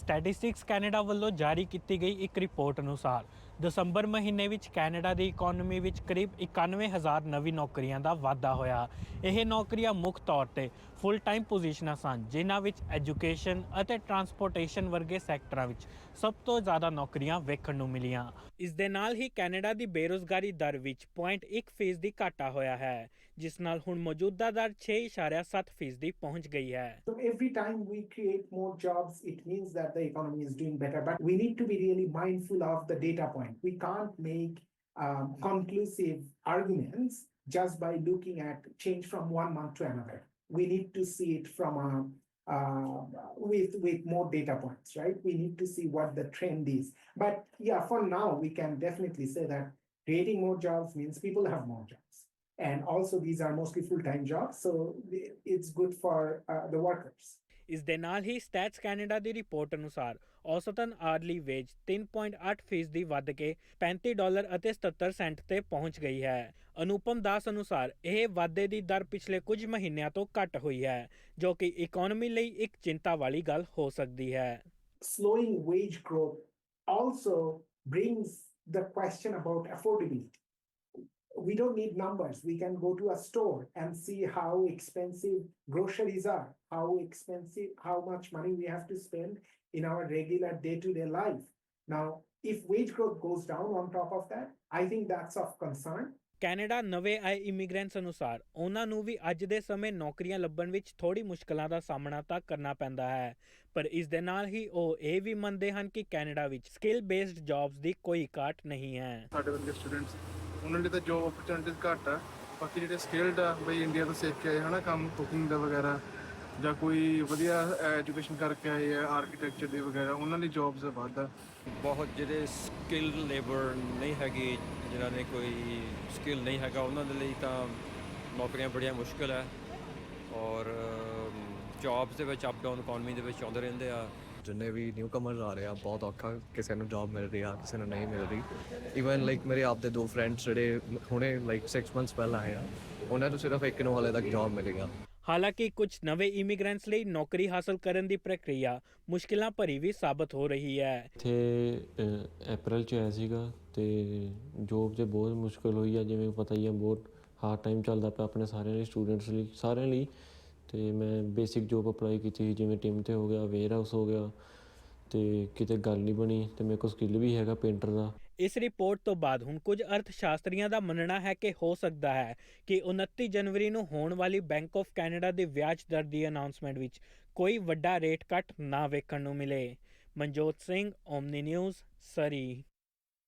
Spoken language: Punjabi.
ਸਟੈਟਿਸਟਿਕਸ ਕੈਨੇਡਾ ਵੱਲੋਂ ਜਾਰੀ ਕੀਤੀ ਗਈ ਇੱਕ ਰਿਪੋਰਟ ਅਨੁਸਾਰ ਦਸੰਬਰ ਮਹੀਨੇ ਵਿੱਚ ਕੈਨੇਡਾ ਦੀ ਇਕਨੋਮੀ ਵਿੱਚ ਕਰੀਬ 91000 ਨਵੀਂ ਨੌਕਰੀਆਂ ਦਾ ਵਾਧਾ ਹੋਇਆ ਇਹ ਨੌਕਰੀਆਂ ਮੁੱਖ ਤੌਰ ਤੇ ਫੁੱਲ ਟਾਈਮ ਪੋਜੀਸ਼ਨਾਂ ਸਨ ਜਿਨ੍ਹਾਂ ਵਿੱਚ ਐਜੂਕੇਸ਼ਨ ਅਤੇ ਟਰਾਂਸਪੋਰਟੇਸ਼ਨ ਵਰਗੇ ਸੈਕਟਰਾਂ ਵਿੱਚ ਸਭ ਤੋਂ ਜ਼ਿਆਦਾ ਨੌਕਰੀਆਂ ਵੇਖਣ ਨੂੰ ਮਿਲੀਆਂ ਇਸ ਦੇ ਨਾਲ ਹੀ ਕੈਨੇਡਾ ਦੀ ਬੇਰੋਜ਼ਗਾਰੀ ਦਰ ਵਿੱਚ 0.1 ਫੀਸਦੀ ਘਾਟਾ ਹੋਇਆ ਹੈ ਜਿਸ ਨਾਲ ਹੁਣ ਮੌਜੂਦਾ ਦਰ 6.7 ਫੀਸਦੀ ਪਹੁੰਚ ਗਈ ਹੈ So every time we create more jobs, it means that the economy is doing better. But we need to be really mindful of the data point. We can't make um, conclusive arguments just by looking at change from one month to another. We need to see it from a uh, with with more data points, right? We need to see what the trend is. But yeah, for now, we can definitely say that creating more jobs means people have more jobs. And also, these are mostly full-time jobs, so it's good for uh, the workers. ਇਸ ਦੇ ਨਾਲ ਹੀ ਸਟੈਟਸ ਕੈਨੇਡਾ ਦੀ ਰਿਪੋਰਟ ਅਨੁਸਾਰ ਔਸਤਨ ਆਰਲੀ ਵੇਜ 3.8 ਫੀਸਦੀ ਵੱਧ ਕੇ 35 ਡਾਲਰ ਅਤੇ 77 ਸੈਂਟ ਤੇ ਪਹੁੰਚ ਗਈ ਹੈ ਅਨੁਪਮ ਦਾਸ ਅਨੁਸਾਰ ਇਹ ਵਾਧੇ ਦੀ ਦਰ ਪਿਛਲੇ ਕੁਝ ਮਹੀਨਿਆਂ ਤੋਂ ਘਟ ਹੋਈ ਹੈ, ਜੋ ਕਿ ਇਕਨੋਮੀ ਲਈ ਇੱਕ ਚਿੰਤਾ ਵਾਲੀ ਗੱਲ ਹੋ ਸਕਦੀ ਹੈ slowing wage growth also brings the question about affordability. We don't need numbers. We can go to a store and see how expensive groceries are, how expensive, how much money we have to spend in our regular day to day life. Now, if wage growth goes down on top of that, I think that's of concern. Canada ਨਵੇਂ ਆਏ ਇਮੀਗ੍ਰੈਂਟਸ ਅਨੁਸਾਰ ਉਹਨਾਂ ਨੂੰ ਵੀ ਅੱਜ ਦੇ ਸਮੇਂ ਨੌਕਰੀਆਂ ਲੱਭਣ ਵਿੱਚ ਥੋੜੀ ਮੁਸ਼ਕਲਾਂ ਦਾ ਸਾਹਮਣਾ ਤਾਂ ਕਰਨਾ ਪੈਂਦਾ ਹੈ ਪਰ ਇਸ ਦੇ ਨਾਲ ਹੀ ਉਹ ਇਹ ਵੀ ਮੰਨਦੇ ਹਨ ਕਿ ਕੈਨੇਡਾ ਵਿੱਚ ਸਕਿੱਲ ਬੇਸਡ ਜੌਬਸ ਦੀ ਕੋਈ ਘਾਟ ਨਹੀਂ ਹੈ ਸਾਡੇ ਵਰਗੇ ਸਟੂਡੈਂਟਸ ਉਹਨਾਂ ਲਈ ਤਾਂ ਜੋਬ ਓਪਰਚੁਨਿਟੀਜ਼ ਘੱਟ ਆ। ਬਾਕੀ ਜਿਹੜੇ ਸਕਿਲਡ ਆ, ਬਈ ਇੰਡੀਆ ਤੋਂ ਸਿੱਖ ਕੇ ਆਏ, ਹਨਾ, ਕੰਮ ਕੁਕਿੰਗ ਦਾ ਵਗੈਰਾ, ਜਾਂ ਕੋਈ ਵਧੀਆ ਐਜੂਕੇਸ਼ਨ ਕਰਕੇ ਆਏ ਆ ਆਰਕੀਟੈਕਚਰ ਦੇ ਵਗੈਰਾ, ਉਹਨਾਂ ਲਈ ਜੌਬਸ ਵੱਧ ਆ। ਬਹੁਤ ਜਿਹੜੇ ਸਕਿੱਲ ਲੇਬਰ ਨਹੀਂ ਹੈਗੇ, ਜਿਨ੍ਹਾਂ ਨੇ ਕੋਈ ਸਕਿੱਲ ਨਹੀਂ ਹੈਗਾ, ਉਹਨਾਂ ਦੇ ਲਈ ਤਾਂ ਨੌਕਰੀਆਂ ਬੜੀਆਂ ਮੁਸ਼ਕਲ ਹੈ ਔਰ ਜੌਬਸ ਦੇ ਵਿੱਚ ਅਪ ਡਾਊਨ ਇਕਨੋਮੀ ਦੇ ਵਿੱਚ ਆਉਂਦੇ ਰਹਿੰਦੇ ਆ। ਜਿੰਨੇ ਵੀ ਨਿਊ ਕਮਰਸ ਆ ਰਹੇ ਆ ਬਹੁਤ ਔਖਾ ਕਿਸੇ ਨੂੰ ਜੌਬ ਮਿਲ ਰਹੀ ਆ ਕਿਸੇ ਨੂੰ ਨਹੀਂ ਮਿਲ ਰਹੀ। ਇਵਨ ਲਾਈਕ ਮੇਰੇ ਆਪ ਦੇ ਦੋ ਫਰੈਂਡਸ ਜਿਹੜੇ ਹੁਣੇ ਲਾਈਕ 6 ਮੰਥਸ ਪਹਿਲਾਂ ਆਏ ਆ ਉਹਨਾਂ ਨੂੰ ਸਿਰਫ ਇੱਕ ਨੂੰ ਹਾਲੇ ਤੱਕ ਜੌਬ ਮਿਲੇਗਾ ਹਾਲਾਂਕਿ ਕੁਝ ਨਵੇਂ ਇਮੀਗ੍ਰੈਂਟਸ ਲਈ ਨੌਕਰੀ ਹਾਸਲ ਕਰਨ ਦੀ ਪ੍ਰਕਿਰਿਆ ਮੁਸ਼ਕਿਲਾਂ ਭਰੀ ਵੀ ਸਾਬਤ ਹੋ ਰਹੀ ਹੈ। ਇੱਥੇ ਅਪ੍ਰੈਲ ਚ ਆਇਆ ਸੀਗਾ ਤੇ ਜੋਬ ਤੇ ਬਹੁਤ ਮੁਸ਼ਕਲ ਹੋਈ ਆ ਜਿਵੇਂ ਪਤਾ ਹੀ ਆ ਬਹੁਤ ਹਾਰਡ ਟਾਈਮ ਚੱਲਦਾ ਪਿਆ ਆਪਣੇ ਸਾਰਿਆਂ ਲਈ ਸਟੂਡੈਂਟਸ ਲਈ ਸਾਰਿਆਂ ਲਈ। ਤੇ ਮੈਂ ਬੇਸਿਕ ਜੋਬ ਅਪਲਾਈ ਕੀਤੀ ਸੀ, ਜਿਵੇਂ ਟੀਮ ਤੇ ਹੋ ਗਿਆ ਵੇਅਰ ਹੋ ਗਿਆ ਤੇ ਕਿਤੇ ਗੱਲ ਨਹੀਂ ਬਣੀ ਤੇ ਮੇਰੇ ਕੋਲ ਸਕਿੱਲ ਵੀ ਹੈਗਾ ਪੇਂਟਰ ਦਾ। ਇਸ ਰਿਪੋਰਟ ਤੋਂ ਬਾਅਦ ਹੁਣ ਕੁਝ ਅਰਥਸ਼ਾਸਤਰੀਆਂ ਦਾ ਮੰਨਣਾ ਹੈ ਕਿ ਹੋ ਸਕਦਾ ਹੈ ਕਿ 29 ਜਨਵਰੀ ਨੂੰ ਹੋਣ ਵਾਲੀ ਬੈਂਕ ਆਫ ਕੈਨੇਡਾ ਦੇ ਵਿਆਜ ਦਰ ਦੀ ਅਨਾਉਂਸਮੈਂਟ ਵਿੱਚ ਕੋਈ ਵੱਡਾ ਰੇਟ ਕੱਟ ਨਾ ਵੇਖਣ ਨੂੰ ਮਿਲੇ। Manjot Singh Omni news Surrey